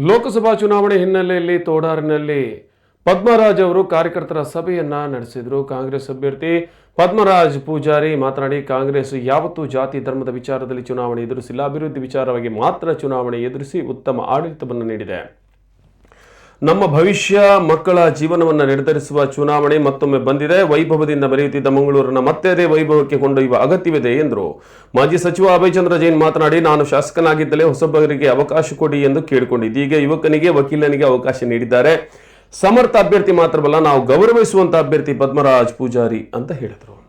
ಲೋಕಸಭಾ ಚುನಾವಣೆ ಹಿನ್ನೆಲೆಯಲ್ಲಿ ತೋಡಾರಿನಲ್ಲಿ ಪದ್ಮರಾಜ್ ಅವರು ಕಾರ್ಯಕರ್ತರ ಸಭೆಯನ್ನ ನಡೆಸಿದರು. ಕಾಂಗ್ರೆಸ್ ಅಭ್ಯರ್ಥಿ ಪದ್ಮರಾಜ್ ಪೂಜಾರಿ ಮಾತನಾಡಿ, ಕಾಂಗ್ರೆಸ್ ಯಾವತ್ತೂ ಜಾತಿ ಧರ್ಮದ ವಿಚಾರದಲ್ಲಿ ಚುನಾವಣೆ ಎದುರಿಸಿಲ್ಲ. ಅಭಿವೃದ್ಧಿ ವಿಚಾರವಾಗಿ ಮಾತ್ರ ಚುನಾವಣೆ ಎದುರಿಸಿ ಉತ್ತಮ ಆಡಳಿತವನ್ನು ನೀಡಿದೆ. ನಮ್ಮ ಭವಿಷ್ಯ, ಮಕ್ಕಳ ಜೀವನವನ್ನು ನಿರ್ಧರಿಸುವ ಚುನಾವಣೆ ಮತ್ತೊಮ್ಮೆ ಬಂದಿದೆ. ವೈಭವದಿಂದ ಬರೆಯುತ್ತಿದ್ದ ಮಂಗಳೂರನ್ನ ಮತ್ತೆ ಅದೇ ವೈಭವಕ್ಕೆ ಕೊಂಡೊಯ್ಯುವ ಅಗತ್ಯವಿದೆ ಎಂದರು. ಮಾಜಿ ಸಚಿವ ಅಭಯ್ ಚಂದ್ರ ಜೈನ್ ಮಾತನಾಡಿ, ನಾನು ಶಾಸಕನಾಗಿದ್ದಲೇ ಹೊಸಬರಿಗೆ ಅವಕಾಶ ಕೊಡಿ ಎಂದು ಕೇಳಿಕೊಂಡಿದ್ದೀಗ ಯುವಕನಿಗೆ, ವಕೀಲನಿಗೆ ಅವಕಾಶ ನೀಡಿದ್ದಾರೆ. ಸಮರ್ಥ ಅಭ್ಯರ್ಥಿ ಮಾತ್ರವಲ್ಲ, ನಾವು ಗೌರವಿಸುವಂತಹ ಅಭ್ಯರ್ಥಿ ಪದ್ಮರಾಜ್ ಪೂಜಾರಿ ಅಂತ ಹೇಳಿದರು.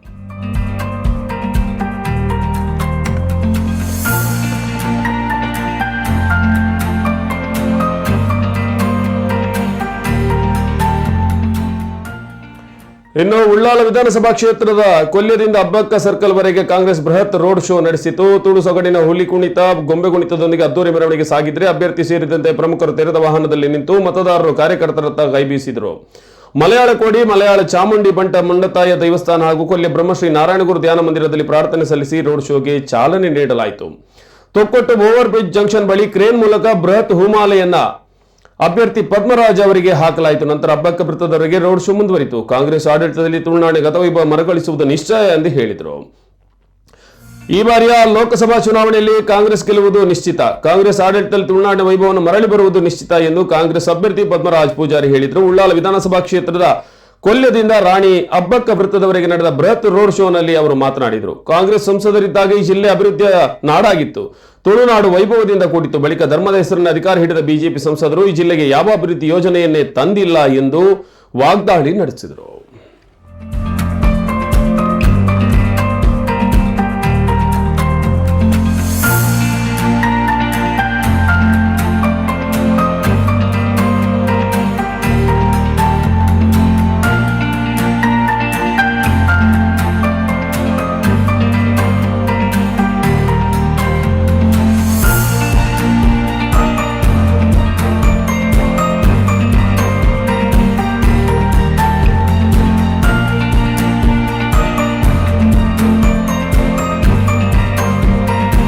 ಇನ್ನು ಉಳ್ಳಾಲ ವಿಧಾನಸಭಾ ಕ್ಷೇತ್ರದ ಕೊಲ್ಯದಿಂದ ಅಬ್ಬಕ್ಕ ಸರ್ಕಲ್ ವರೆಗೆ ಕಾಂಗ್ರೆಸ್ ಬೃಹತ್ ರೋಡ್ ಶೋ ನಡೆಸಿತು. ತುಳು ಸೊಗಡಿನ ಹುಲಿ ಕುಣಿತ, ಗೊಂಬೆ ಕುಣಿತದೊಂದಿಗೆ ಅದ್ದೂರಿ ಮೆರವಣಿಗೆ ಸಾಗಿದ್ರೆ ಅಭ್ಯರ್ಥಿ ಸೇರಿದಂತೆ ಪ್ರಮುಖರು ತೆರೆದ ವಾಹನದಲ್ಲಿ ನಿಂತು ಮತದಾರರು ಕಾರ್ಯಕರ್ತರತ್ತ ಕೈ ಬೀಸಿದರು. ಮಲಯಾಳ ಕೋಡಿ, ಮಲಯಾಳ ಚಾಮುಂಡಿ ಬಂಟ ಮಂಡತಾಯ ದೇವಸ್ಥಾನ ಹಾಗೂ ಕೊಲ್ಯ ಬ್ರಹ್ಮಶ್ರೀ ನಾರಾಯಣಗುರು ಧ್ಯಾನ ಮಂದಿರದಲ್ಲಿ ಪ್ರಾರ್ಥನೆ ಸಲ್ಲಿಸಿ ರೋಡ್ ಶೋಗೆ ಚಾಲನೆ ನೀಡಲಾಯಿತು. ತೊಕ್ಕೊಟ್ಟು ಓವರ್ ಬ್ರಿಡ್ಜ್ ಜಂಕ್ಷನ್ ಬಳಿ ಕ್ರೇನ್ ಮೂಲಕ ಬೃಹತ್ ಹೂಮಾಲೆಯನ್ನ ಅಭ್ಯರ್ಥಿ ಪದ್ಮರಾಜ್ ಅವರಿಗೆ ಹಾಕಲಾಯಿತು. ನಂತರ ಅಬ್ಬಕ್ಕ ವೃತ್ತದವರೆಗೆ ರೋಡ್ ಶೋ ಮುಂದುವರಿತು. ಕಾಂಗ್ರೆಸ್ ಆಡಳಿತದಲ್ಲಿ ತುಳುನಾಡಿನ ಗತವೈಭವ ಮರುಕಳಿಸುವುದು ನಿಶ್ಚಯ ಎಂದು ಹೇಳಿದರು. ಈ ಬಾರಿಯ ಲೋಕಸಭಾ ಚುನಾವಣೆಯಲ್ಲಿ ಕಾಂಗ್ರೆಸ್ ಗೆಲ್ಲುವುದು ನಿಶ್ಚಿತ. ಕಾಂಗ್ರೆಸ್ ಆಡಳಿತದಲ್ಲಿ ತುಳುನಾಡಿನ ವೈಭವವನ್ನು ಮರಳಿ ಬರುವುದು ನಿಶ್ಚಿತ ಎಂದು ಕಾಂಗ್ರೆಸ್ ಅಭ್ಯರ್ಥಿ ಪದ್ಮರಾಜ್ ಪೂಜಾರಿ ಹೇಳಿದರು. ಉಳ್ಳಾಲ ವಿಧಾನಸಭಾ ಕ್ಷೇತ್ರದ ಕೊಲ್ಯದಿಂದ ರಾಣಿ ಅಬ್ಬಕ್ಕ ವೃತ್ತದವರೆಗೆ ನಡೆದ ಬೃಹತ್ ರೋಡ್ ಶೋನಲ್ಲಿ ಅವರು ಮಾತನಾಡಿದರು. ಕಾಂಗ್ರೆಸ್ ಸಂಸದರಿದ್ದಾಗ ಈ ಜಿಲ್ಲೆ ಅಭಿವೃದ್ಧಿಯ ನಾಡಾಗಿತ್ತು. ತುಳುನಾಡು ವೈಭವದಿಂದ ಕೂಡಿತ್ತು. ಬಳಿಕ ಧರ್ಮದ ಹೆಸರಿನ ಅಧಿಕಾರ ಹಿಡಿದ ಬಿಜೆಪಿ ಸಂಸದರು ಈ ಜಿಲ್ಲೆಗೆ ಯಾವ ಅಭಿವೃದ್ಧಿ ಯೋಜನೆಯನ್ನೇ ತಂದಿಲ್ಲ ಎಂದು ವಾಗ್ದಾಳಿ ನಡೆಸಿದರು.